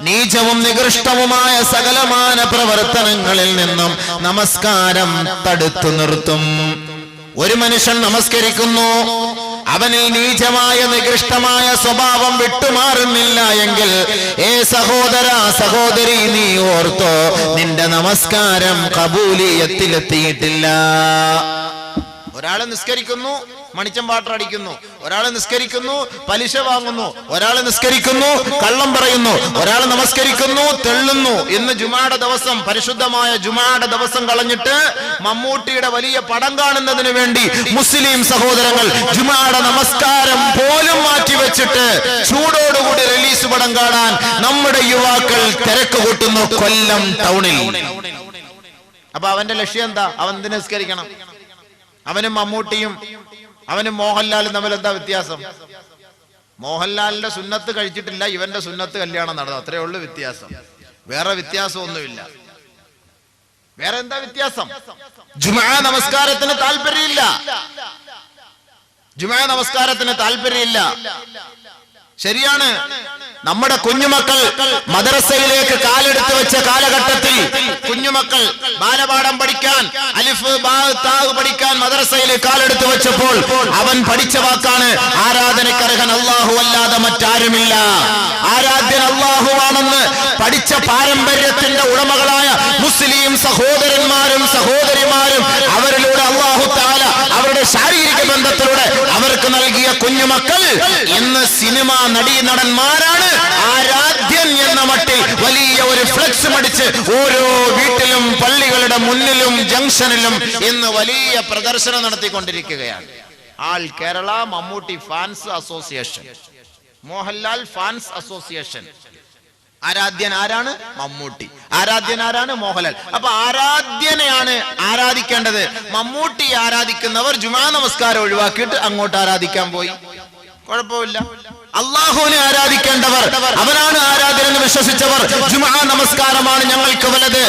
നീചവും നികൃഷ്ടവുമായ സകലമാന പ്രവർത്തനങ്ങളിൽ നിന്നും നമസ്കാരം തടുത്തു നിർത്തും. ഒരു മനുഷ്യൻ നമസ്കരിക്കുന്നു. അവനിൽ നീചമായ നികൃഷ്ടമായ സ്വഭാവം വിട്ടുമാറുന്നില്ല എങ്കിൽ ഏ സഹോദര സഹോദരി നീ ഓർത്തോ നിന്റെ നമസ്കാരം കബൂലിയത്തിലെത്തിയിട്ടില്ല. ഒരാളെ നിസ്കരിക്കുന്നു. മണിച്ചം വാട്ടർ അടിക്കുന്നു. ഒരാൾ നിസ്കരിക്കുന്നു പലിശ വാങ്ങുന്നു. ഒരാൾ നിസ്കരിക്കുന്നു കള്ളം പറയുന്നു. ഒരാൾ നമസ്കരിക്കുന്നു തെള്ളുന്നു. ഇന്ന് ജുമാടെ ദിവസം പരിശുദ്ധമായ ജുമാടെ ദിവസം കളഞ്ഞിട്ട് മമ്മൂട്ടിയുടെ വലിയ പടം കാണുന്നതിന് വേണ്ടി മുസ്ലിം സഹോദരങ്ങൾ ജുമാടെ നമസ്കാരം പോലും മാറ്റിവെച്ചിട്ട് ചൂടോടുകൂടി റിലീസ് പടം കാണാൻ നമ്മുടെ യുവാക്കൾ തിരക്ക് കൂട്ടുന്നു കൊല്ലം ടൗണിൽ. അപ്പൊ അവന്റെ ലക്ഷ്യം എന്താ? അവൻ നിസ്കരിക്കണം? അവനും മമ്മൂട്ടിയും അവനും മോഹൻലാലും തമ്മിൽ എന്താ വ്യത്യാസം? മോഹൻലാലിന്റെ സുന്നത്ത് കഴിച്ചിട്ടില്ല ഇവന്റെ സുന്നത്ത് കല്യാണം നടന്നു. അത്രേ ഉള്ളു വ്യത്യാസം. വേറെ വ്യത്യാസമൊന്നുമില്ല. വേറെ എന്താ വ്യത്യാസം? ജുമാ നമസ്കാരത്തിന് താല്പര്യമില്ല. ജുമാ നമസ്കാരത്തിന് താല്പര്യമില്ല. ശരിയാണ്. നമ്മുടെ കുഞ്ഞുമക്കൾ മദ്രസയിലേക്ക് കാലെടുത്ത് വെച്ച കാലഘട്ടത്തിൽ കുഞ്ഞുമക്കൾ ബാലപാഠം പഠിക്കാൻ അലിഫ് താവ് പഠിക്കാൻ മദ്രസയിൽ കാലെടുത്ത് വെച്ചപ്പോൾ അവൻ പഠിച്ച വാക്കാണ് ആരാധനക്കർഹൻ അള്ളാഹു അല്ലാതെ മറ്റാരുമില്ല. ആരാധ്യൻ അള്ളാഹുവാണെന്ന് പഠിച്ച പാരമ്പര്യത്തിന്റെ ഉടമകളായ മുസ്ലിം സഹോദരന്മാരും സഹോദരിമാരും അവരിലൂടെ അള്ളാഹു താല അവരുടെ ശാരീരിക ബന്ധത്തിലൂടെ അവർക്ക് നൽകിയ കുഞ്ഞുമക്കൾ ഇന്ന് സിനിമ നടീ നടന്മാരാണ് ആരാധ്യൻ എന്ന മട്ടിൽ വലിയ ഒരു ഫ്ലെക്സ് മടിച്ച് ഓരോ വീട്ടിലും പള്ളികളുടെ മുന്നിലും ജംഗ്ഷനിലും ഇന്ന് വലിയ പ്രദർശനം നടത്തിക്കൊണ്ടിരിക്കുകയാണ്. All Kerala Mammootty fans association. Mohanlal fans association. ആരാധ്യൻ ആരാണ്? മമ്മൂട്ടി. ആരാധ്യൻ ആരാണ്? മോഹൻലാൽ. അപ്പൊ ആരാധ്യനെയാണ് ആരാധിക്കേണ്ടത്? മമ്മൂട്ടി ആരാധിക്കുന്നവർ ജുമാ നമസ്കാരം ഒഴിവാക്കിയിട്ട് അങ്ങോട്ട് ആരാധിക്കാൻ പോയി. കുഴപ്പമില്ല. അള്ളാഹുവിനെ ആരാധിക്കേണ്ടവർ അവനാണ് ആരാധന എന്ന് വിശ്വസിച്ചവർ. ജുമാ നമസ്കാരമാണ് ഞങ്ങൾക്ക് വലത്.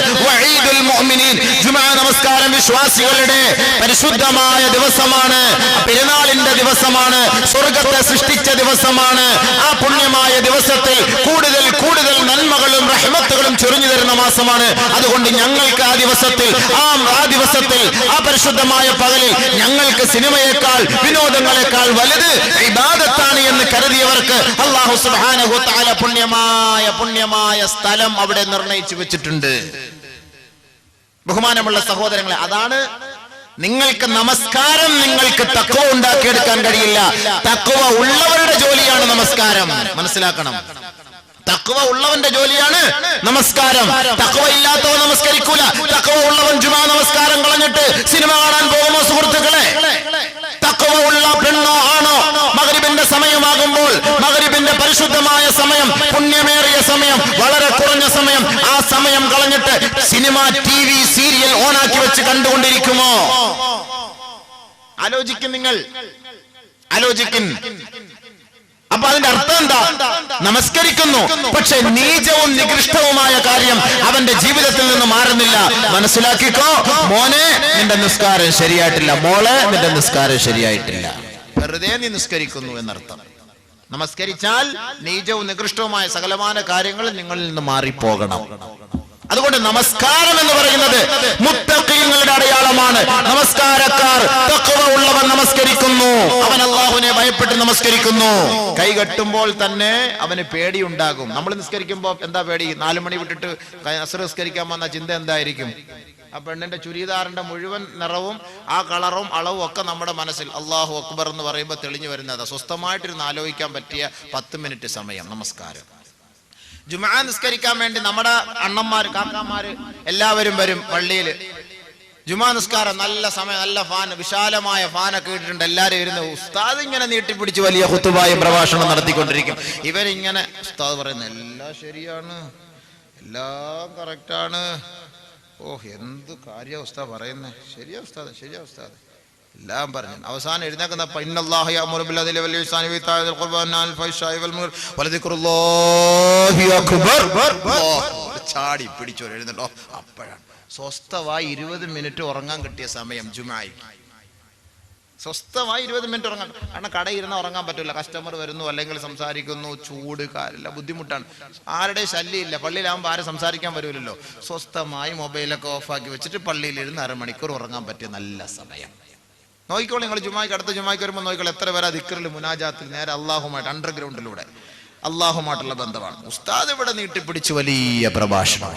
നമസ്കാരം വിശ്വാസികളുടെ പരിശുദ്ധമായ ദിവസമാണ്. പെരുന്നാളിന്റെ ദിവസമാണ്. സ്വർഗത്തെ സൃഷ്ടിച്ച ദിവസമാണ്. ആ പുണ്യമായ ദിവസത്തിൽ കൂടുതൽ കൂടുതൽ നന്മകളും റഹ്മത്തുകളും ചൊരിഞ്ഞു തരുന്ന മാസമാണ്. അതുകൊണ്ട് ഞങ്ങൾക്ക് ആ ദിവസത്തിൽ ആ ആ ദിവസത്തിൽ ആ പരിശുദ്ധമായ പകലിൽ ഞങ്ങൾക്ക് സിനിമയേക്കാൾ വിനോദങ്ങളെക്കാൾ വലുത് ഇബാദത്താണ് എന്ന് കരുതിയവർക്ക് അള്ളാഹു സുബ്ഹാനഹു തആല പുണ്യമായ പുണ്യമായ സ്ഥലം അവിടെ നിർണയിച്ചു വെച്ചിട്ടുണ്ട്. ബഹുമാനമുള്ള സഹോദരങ്ങളെ അതാണ് നിങ്ങൾക്ക് നമസ്കാരം നിങ്ങൾക്ക് തക്കവ ഉണ്ടാക്കിയെടുക്കാൻ കഴിയില്ല. തക്കവ ഉള്ളവരുടെ ജോലിയാണ് നമസ്കാരം. മനസ്സിലാക്കണം. തക്കവ ഉള്ളവന്റെ ജോലിയാണ് നമസ്കാരം. തക്കവ ഇല്ലാത്തവ നമസ്കരിക്കൂല. തക്കവ ഉള്ളവൻ ജുമാ നമസ്കാരം കളഞ്ഞിട്ട് സിനിമ കാണാൻ പോകുമോ സുഹൃത്തുക്കളെ തക്കവ ഉള്ള പെണ്ണോ ആണോ മകരിബിന്റെ സമയമാകുമ്പോൾ മകരിബിന്റെ പരിശുദ്ധമായ സമയം പുണ്യമേറിയ സമയം വളരെ കുറഞ്ഞ സമയം. ആ സമയം കളഞ്ഞിട്ട് സിനിമ ടി വി സീരിയൽ ഓണാക്കി വെച്ച് കണ്ടുകൊണ്ടിരിക്കുമോ? ആലോചിക്കും നിങ്ങൾ. ആലോചിക്കും അപ്പൊ അതിന്റെ അർത്ഥം എന്താ? നമസ്കരിക്കുന്നു. പക്ഷെ നീചവും നികൃഷ്ടവുമായ കാര്യം അവന്റെ ജീവിതത്തിൽ നിന്ന് മാറുന്നില്ല. മനസ്സിലാക്കിക്കോ? മോനെ നിന്റെ നിസ്കാരം ശരിയായിട്ടില്ല. മോളെ നിന്റെ നിസ്കാരം ശരിയായിട്ടില്ല. വെറുതെ നീ നിസ്കരിക്കുന്നു എന്നർത്ഥം. നമസ്കരിച്ചാൽ നീചവും നികൃഷ്ടവുമായ സകലമാന കാര്യങ്ങൾ നിങ്ങളിൽ നിന്ന് മാറിപ്പോകണം. അതുകൊണ്ട് നമസ്കാരം എന്ന് പറയുന്നത് മുത്തക്കീങ്ങളുടെ അടയാളമാണ്. നമസ്കാരക്കാർ തക്കവ ഉള്ളവൻ നമസ്കരിക്കുന്നു. അവൻ അള്ളാഹുവിനെ ഭയപ്പെട്ട് നമസ്കരിക്കുന്നു. കൈ കെട്ടുമ്പോൾ തന്നെ അവന് പേടിയുണ്ടാകും. നമ്മൾ നിസ്കരിക്കുമ്പോൾ എന്താ പേടി? നാലു മണി വിട്ടിട്ട് നിസ്കരിക്കാൻ വന്ന ചിന്ത എന്തായിരിക്കും? ആ പെണ്ണിന്റെ ചുരിദാറിന്റെ മുഴുവൻ നിറവും ആ കളറും അളവും ഒക്കെ നമ്മുടെ മനസ്സിൽ അള്ളാഹു അക്ബർ എന്ന് പറയുമ്പോൾ തെളിഞ്ഞു വരുന്നത്. സ്വസ്ഥമായിട്ടിരുന്ന് ആലോചിക്കാൻ പറ്റിയ പത്ത് മിനിറ്റ് സമയം. നമസ്കാരം. ജുമാ നിസ്കരിക്കാൻ വേണ്ടി നമ്മുടെ അണ്ണന്മാർ കാക്കാമാര് എല്ലാവരും വരും പള്ളിയിൽ ജുമാ നിസ്കാരം നല്ല സമയം നല്ല ഫാൻ വിശാലമായ ഫാനൊക്കെ ഇട്ടിട്ടുണ്ട്. എല്ലാവരും ഇരുന്ന് ഉസ്താദ് ഇങ്ങനെ നീട്ടിപ്പിടിച്ച് വലിയ ഹുത്തുബായ പ്രഭാഷണം നടത്തിക്കൊണ്ടിരിക്കും. ഇവരിങ്ങനെ ഉസ്താദ് പറയുന്നത് എല്ലാം ശരിയാണ് എല്ലാം കറക്റ്റാണ് ഓ എന്ത് കാര്യ ഉസ്താദ് പറയുന്നത് ശരിയാ ഉസ്താദ് ശരിയാ ഉസ്താദ്. എല്ലാം പറഞ്ഞു. അവസാനം എഴുന്നേക്കുന്ന അദ്ലി വൽ ചാടി പിടിച്ചു എഴുന്നേറ്റോ അപ്പോഴാണ്. സ്വസ്ഥമായി ഇരുപത് മിനിറ്റ് ഉറങ്ങാൻ കിട്ടിയ സമയം ജുമായി സ്വസ്ഥമായി ഇരുപത് മിനിറ്റ് ഉറങ്ങാൻ കാരണം കടയിരുന്ന് ഉറങ്ങാൻ പറ്റില്ല കസ്റ്റമർ വരുന്നു അല്ലെങ്കിൽ സംസാരിക്കുന്നു ചൂട് കാലില്ല ബുദ്ധിമുട്ടാണ്. ആരുടെ ശല്യമില്ല. പള്ളിയിലാകുമ്പോൾ ആരും സംസാരിക്കാൻ വരുമല്ലോ സ്വസ്ഥമായി മൊബൈലൊക്കെ ഓഫാക്കി വെച്ചിട്ട് പള്ളിയിൽ ഇരുന്ന് അരമണിക്കൂർ ഉറങ്ങാൻ പറ്റിയ നല്ല സമയം. നോക്കിക്കോളൂ നിങ്ങൾ ജുമാക്ക് അടുത്ത ജുമാക്ക് വരുമ്പോൾ നോക്കിക്കോളൂ. എത്ര പേരാ ദിക്കറിൽ മുനാജാത്തിൽ നേരെ അള്ളാഹുമായിട്ട് അണ്ടർഗ്രൗണ്ടിലൂടെ അള്ളാഹുമായിട്ടുള്ള ബന്ധമാണ്. ഉസ്താദ് ഇവിടെ നീട്ടിപ്പിടിച്ച് വലിയ പ്രഭാഷണം.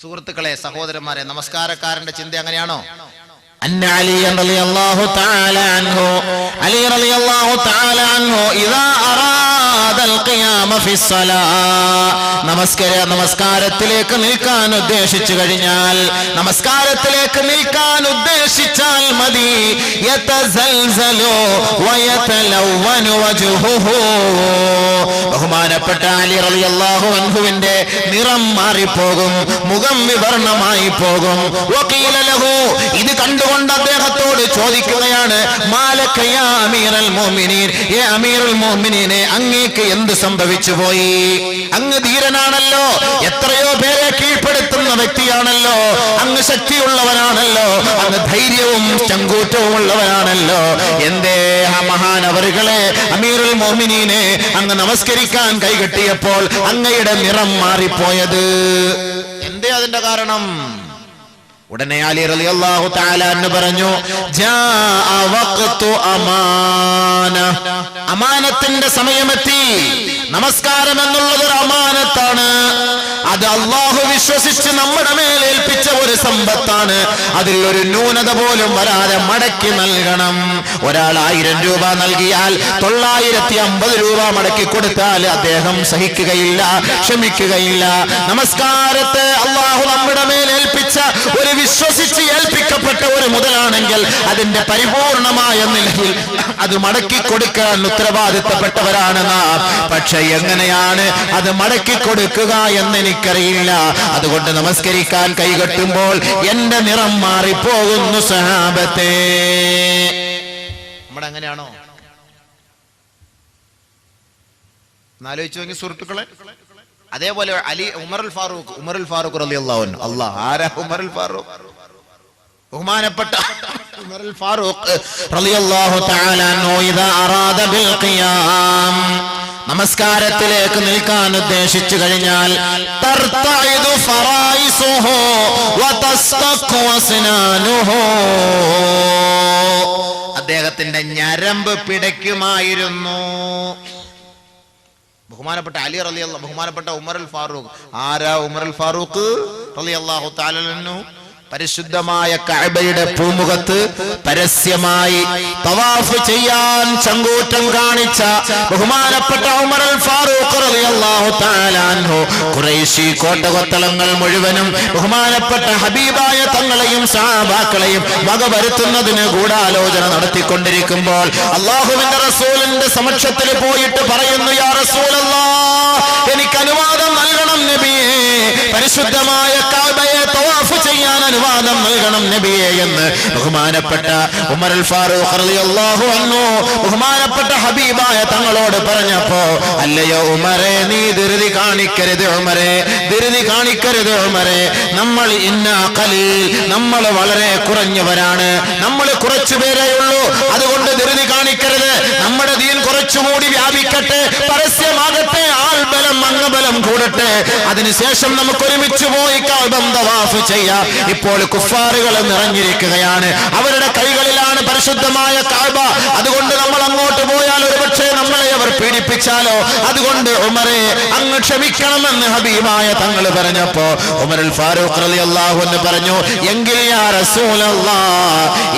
സുഹൃത്തുക്കളെ സഹോദരന്മാരെ നമസ്കാരക്കാരന്റെ ചിന്ത അങ്ങനെയാണോ? أن علي رضي الله تعالى عنه علي رضي الله تعالى عنه إذا أراد القيام في الصلاة നമസ്കാര നമസ്കാരത്തിലേക്ക് നിൽക്കാൻ ഉദ്ദേശിച്ചു കഴിഞ്ഞാൽ നമസ്കാരത്തിലേക്ക് നിൽക്കാൻ ഉദ്ദേശിച്ചാൽ മതി യതസൽസലു വയതലവ്വനു വജ്ഹുഹു ബഹുമാനപ്പെട്ട അലി റളിയല്ലാഹു അൻഹുവിന്റെ നിറം മാറിപ്പോകും മുഖം വിവർണമായി പോകും. ഇത് കണ്ടുകൊണ്ട് അദ്ദേഹത്തോട് ചോദിക്കുകയാണ് അങ്ങേക്ക് എന്ത് സംഭവിച്ചു പോയി? അങ്ങ് ധീരനാണല്ലോ എത്രയോ പേരെ കീഴ്പ്പെടുത്തുന്ന വ്യക്തിയാണല്ലോ അങ്ങ് ശക്തിയുള്ളവനാണല്ലോ അങ്ങ് ധൈര്യവും ചങ്കൂറ്റവും ഉള്ളവനാണല്ലോ എന്തേ ആ മഹാനവറുകളെ അമീറുൽ മോമിനീനെ അങ്ങ് നമസ്കരിക്കാൻ കൈകെട്ടിയപ്പോൾ അങ്ങയുടെ നിറം മാറിപ്പോയത്. എന്തേ അതിന്റെ കാരണം? ഉടനെ അലി റളിയല്ലാഹു തആല എന്ന് പറഞ്ഞു അമാന. അമാനത്തിന്റെ സമയമെത്തി. നമസ്കാരം എന്നുള്ളത് ഒരു അമാനത്താണ്. അത് അള്ളാഹു വിശ്വസിച്ച് നമ്മുടെ മേലേൽപ്പിച്ച ഒരു സമ്പത്താണ്. അതിൽ ഒരു ന്യൂനത പോലും വരാതെ മടക്കി നൽകണം. ഒരാൾ ആയിരം രൂപ നൽകിയാൽ തൊള്ളായിരത്തി അമ്പത് രൂപ മടക്കി കൊടുത്താൽ അദ്ദേഹം സഹിക്കുകയില്ല ക്ഷമിക്കുകയില്ല. നമസ്കാരത്തെ അള്ളാഹു നമ്മുടെ മേൽ ഏൽപ്പിച്ച ഒരു വിശ്വസിച്ച് ഏൽപ്പിക്കപ്പെട്ട ഒരു മുതലാണെങ്കിൽ അതിന്റെ പരിപൂർണമായ നിലയിൽ അത് മടക്കി കൊടുക്കാൻ ഉത്തരവാദിത്തപ്പെട്ടവരാണ് നാം. പക്ഷെ എങ്ങനെയാണ് അത് മടക്കി കൊടുക്കുക എന്ന് എനിക്കറിയില്ല അതുകൊണ്ട് നമസ്കരിക്കാൻ കൈകെട്ടുമ്പോൾ എന്റെ നിറം മാറിപ്പോകുന്നു സഹാബത്തെ. നമ്മുടെ അങ്ങനെയാണോ? എന്നാലോചിച്ചു സുഹൃത്തുക്കളെ. അതേപോലെ അലി ഉമറുൽ ഫാറൂഖ് ഉമറുൽ ഫാറൂഖ് റളിയല്ലാഹു അൻഹു. അല്ലാഹ് ആരാ ഉമറുൽ ഫാറൂഖ്? ബഹുമാനപ്പെട്ട ഉമറുൽ ഫാറൂഖ് റളിയല്ലാഹു തആല ഇദാ ബിൽ ഖിയാം. നമസ്കാരത്തിലേക്ക് നിൽക്കാൻ ഉദ്ദേശിച്ചു കഴിഞ്ഞാൽ അദ്ദേഹത്തിന്റെ ഞരമ്പ് പിടയ്ക്കുമായിരുന്നു. ബഹുമാനപ്പെട്ട അലി റലി ബഹുമാനപ്പെട്ട ഉമർ അൽ ഫാറൂഖ്. ആരാ ഉമർ അൽ ഫാറൂഖ് റലി താലു പരിശുദ്ധമായ കഅബയുടെ പൂമുഖത്ത് പരസ്യമായി തവാഫ് ചെയ്യാൻ ചങ്കൂറ്റം കാണിച്ച ബഹുമാനപ്പെട്ട ഉമർ അൽ ഫാറൂഖ് റളിയല്ലാഹു തആല അൻഹു. ഖുറൈശി കോട്ടകൊത്തളങ്ങൾ മുഴുവനും ബഹുമാനപ്പെട്ട ഹബീബായ തങ്ങളെയും സഹാബാക്കളെയും വകവരുത്തുന്നതിന് ഗൂഢാലോചന നടത്തിക്കൊണ്ടിരിക്കുമ്പോൾ അള്ളാഹുവിന്റെ റസൂലിന്റെ സമക്ഷത്തിൽ പോയിട്ട് പറയുന്നു യാ റസൂലല്ലാ എനിക്ക് അനുവാദം നൽകണം നബിയേ. പരിശുദ്ധമായ കഅബയെ തവാഫ് ചെയ്യാൻ അനുവാദം നൽകണം നബിയെ എന്ന്. ബഹുമാനപ്പെട്ട ഉമർ ഫാറൂഖ് റളിയല്ലാഹു അൻഹു ബഹുമാനപ്പെട്ട ഹബീബായ തങ്ങളോട് പറഞ്ഞപ്പോ അല്ലയോ ഉമരെ നീ ധൃതി കാണിക്കരുത് ഉമരെ ധൃതി കാണിക്കരുത് ഉമരെ നമ്മൾ ഇന്ന കലീൽ നമ്മൾ വളരെ കുറഞ്ഞവരാണ്. നമ്മൾ കുറച്ചു പേരേ ഉള്ളൂ. അതുകൊണ്ട് ധൃതി കാണിക്കരുത്. നമ്മുടെ ദീൻ കുറച്ചുകൂടി വ്യാപിക്കട്ടെ. പരസ്യമാകട്ടെ ആൾബലം കൂടട്ടെ. അതിനുശേഷം നമുക്ക് ഒരുമിച്ച് പോയി കാൽബം തവാഫ് ചെയ്യാം. ഇപ്പോൾ കുഫാറുകൾ നിറഞ്ഞിരിക്കുകയാണ്. അവരുടെ കൈകളിലാണ് പരിശുദ്ധമായ കാൽബ. അതുകൊണ്ട് നമ്മൾ അങ്ങോട്ട് പോയാൽ ഒരുപക്ഷെ അവർ പീഡിപ്പിച്ചാലോ? അതുകൊണ്ട് ഉമറെ അങ്ങ് ക്ഷമിക്കണമെന്ന് ഹബീബായ തങ്ങൾ പറഞ്ഞപ്പോ ഉമറുൽ ഫാറൂഖ് അലി അള്ളാഹു എന്ന് പറഞ്ഞു എങ്കിൽ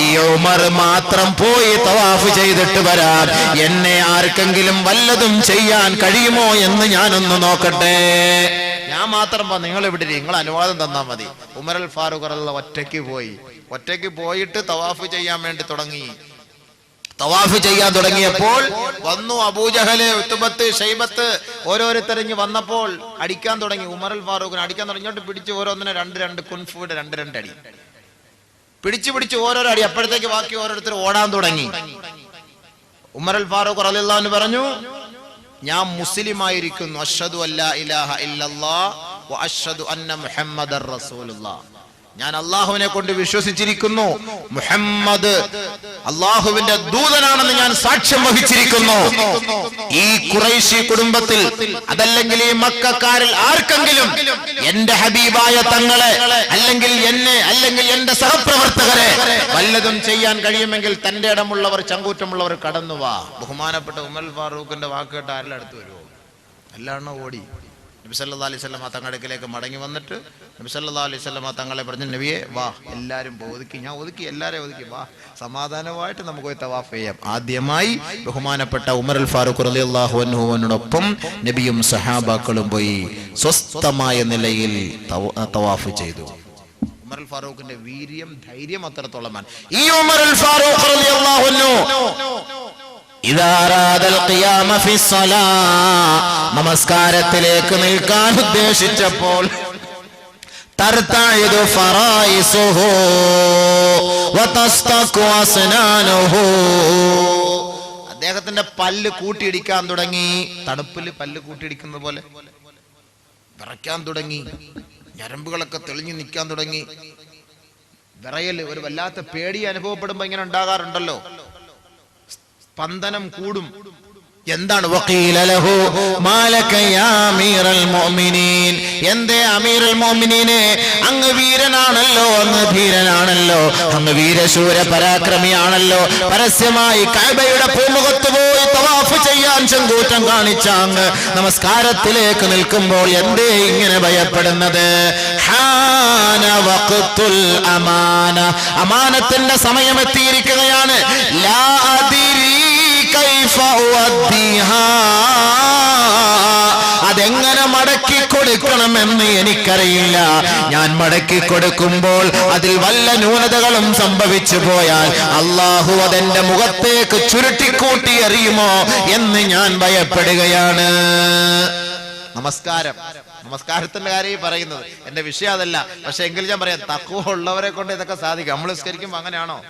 ഈ ഉമർ മാത്രം പോയി തവാഫ് ചെയ്തിട്ട് വരാൻ എന്നെ ആർക്കെങ്കിലും വല്ലതും ചെയ്യാൻ കഴിയുമോ എന്ന് ഞാനൊന്ന് നോക്കട്ടെ. ഞാൻ മാത്രം പോ നിങ്ങൾ ഇവിടെ നിങ്ങൾ അനുവാദം തന്നാ മതി. ഉമർ അൽ ഫാറൂഖ് അള്ള ഒറ്റയ്ക്ക് പോയി. ഒറ്റയ്ക്ക് പോയിട്ട് തവാഫ് ചെയ്യാൻ വേണ്ടി തുടങ്ങി. തവാഫ് ചെയ്യാൻ തുടങ്ങിയപ്പോൾ വന്നു അബൂജഹൽ ഉത്തുബത്ത് ഷൈബത്ത് ഓരോരുത്തരിഞ്ഞ് വന്നപ്പോൾ അടിക്കാൻ തുടങ്ങി. ഉമർ അൽ ഫാറൂഖിനെ അടിക്കാൻ തുടങ്ങി പിടിച്ച് ഓരോന്നിനെ രണ്ട് രണ്ട് കുൻഫുയുടെ രണ്ട് രണ്ട് അടി. പിടിച്ചു പിടിച്ച് ഓരോരോ അടി. അപ്പോഴത്തേക്ക് ബാക്കി ഓരോരുത്തർ ഓടാൻ തുടങ്ങി. ഉമർ അൽ ഫാറൂഖ് റളിയല്ലാഹു പറഞ്ഞു ഞാൻ മുസ്ലിം ആയിരിക്കുന്നു അഷ്ഹദു അല്ലാ ഇലാഹ ഇല്ലല്ലാ വ അഷ്ഹദു അന്ന മുഹമ്മദർ റസൂലുള്ളാ ഞാൻ അള്ളാഹുവിനെ കൊണ്ട് വിശ്വസിച്ചിരിക്കുന്നു. മുഹമ്മദ് അള്ളാഹുവിന്റെ ദൂതനാണെന്ന് ഞാൻ സാക്ഷ്യം വഹിച്ചിരിക്കുന്നു. ഈ കുറൈശി കുടുംബത്തിൽ അതല്ലെങ്കിൽ ഈ മക്കാരിൽ ആർക്കെങ്കിലും എന്റെ ഹബീബായ തങ്ങളെ അല്ലെങ്കിൽ എന്നെ അല്ലെങ്കിൽ എന്റെ സഹപ്രവർത്തകരെ വല്ലതും ചെയ്യാൻ കഴിയുമെങ്കിൽ തന്റെ ഇടമുള്ളവർ ചങ്കൂറ്റമുള്ളവർ കടന്നു വാ. ബഹുമാനപ്പെട്ട ഉമൽ ഫാറൂഖിന്റെ വാക്കുകേട്ട് ആരെല്ലാം അടുത്ത് വരുമോ എല്ലാണ്ണ ഓടി. നബി അലൈസ് അലൈഹി തങ്ങടുക്കിലേക്ക് തങ്ങടക്കിലേക്ക് മടങ്ങി വന്നിട്ട് നബി സല്ലാ അലൈഹി സ്വലമ തങ്ങളെ പറഞ്ഞ നബിയെ വാ എല്ലാവരും ഒതുക്കി ഞാൻ ഒതുക്കി എല്ലാവരെയും ഒതുക്കി വാ സമാധാനമായിട്ട് നമുക്ക് പോയി തവാഫ് ചെയ്യാം. ആദ്യമായി ബഹുമാനപ്പെട്ട ഉമർ അൽ ഫാറൂഖ് അലി അള്ളാഹുവിനോടൊപ്പം നബിയും സഹാബാക്കളും പോയി സ്വസ്ഥമായ നിലയിൽ തവാഫ് ചെയ്തു. ഉമർ അൽ ഫാറൂഖിന്റെ വീര്യം ധൈര്യം അത്രത്തോളമാണ്. ഈ ഉമർ അൽ ഫാറൂഖ് നമസ്കാരത്തിലേക്ക് നിൽക്കാൻ ഉദ്ദേശിച്ചപ്പോൾ തർതഇദു فرائصه وتستق أسنانه അദ്ദേഹത്തിന്റെ പല്ല് കൂട്ടിയിടിക്കാൻ തുടങ്ങി. തണുപ്പിൽ പല്ല് കൂട്ടിയിടിക്കുന്നത് പോലെ. വിറയ്ക്കാൻ തുടങ്ങി. ഞരമ്പുകളൊക്കെ തെളിഞ്ഞു നിൽക്കാൻ തുടങ്ങി. വിറയൽ ഒരു വല്ലാത്ത പേടി അനുഭവപ്പെടുമ്പോ ഇങ്ങനെ ഉണ്ടാകാറുണ്ടല്ലോ. സ്പന്ദനം കൂടും. എന്താണ് എന്തേ അമീറുൽ മോമിനീനെ അങ്ങ് വീരനാണല്ലോ അങ്ങ് ധീരനാണല്ലോ. അങ്ങ് വീരശൂര പരാക്രമിയാണല്ലോ. പരസ്യമായി കൈബയുടെ പൂമുഖത്ത് പോയി തവാഫ് ചെയ്യാൻ ചെങ്കൂറ്റം കാണിച്ച അങ്ങ് നമസ്കാരത്തിലേക്ക് നിൽക്കുമ്പോൾ എന്തേ ഇങ്ങനെ ഭയപ്പെടുന്നത്? അമാനത്തിന്റെ സമയം എത്തിയിരിക്കുകയാണ് ലാ അതിരി അതെങ്ങനെ മടക്കി കൊടുക്കണമെന്ന് എനിക്കറിയില്ല. ഞാൻ മടക്കി കൊടുക്കുമ്പോൾ അതിൽ വല്ല ന്യൂനതകളും സംഭവിച്ചു പോയാൽ അള്ളാഹു അതെന്റെ മുഖത്തേക്ക് ചുരുട്ടിക്കൂട്ടി എറിയുമോ എന്ന് ഞാൻ ഭയപ്പെടുകയാണ്. നമസ്കാരം. നമസ്കാരത്തിന്റെ കാര്യം പറയുന്നത്. എന്റെ വിഷയം അതല്ല. പക്ഷെ എങ്കിലും ഞാൻ പറയാം തക്കുവ ഉള്ളവരെ കൊണ്ട് ഇതൊക്കെ സാധിക്കും. നമ്മൾ നിസ്കരിക്കുമ്പോ അങ്ങനെയാണോ?